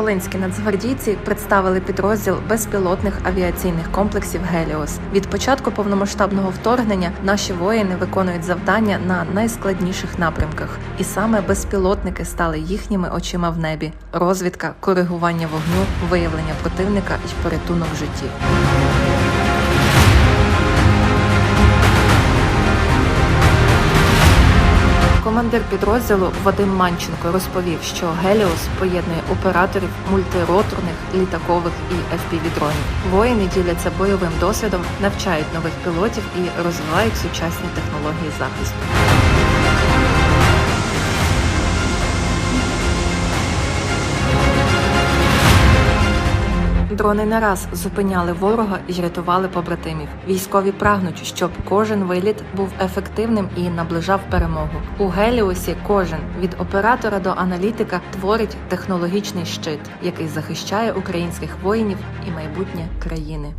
Волинські нацгвардійці представили підрозділ безпілотних авіаційних комплексів Геліос. Від початку повномасштабного вторгнення наші воїни виконують завдання на найскладніших напрямках, і саме безпілотники стали їхніми очима в небі: розвідка, коригування вогню, виявлення противника і порятунок життів. Командир підрозділу Вадим Манченко розповів, що Геліос поєднує операторів мультироторних, літакових і FPV-дронів. Воїни діляться бойовим досвідом, навчають нових пілотів і розвивають сучасні технології захисту. Дрони не раз зупиняли ворога і рятували побратимів. Військові прагнуть, щоб кожен виліт був ефективним і наближав перемогу. У Геліосі кожен від оператора до аналітика творить технологічний щит, який захищає українських воїнів і майбутнє країни.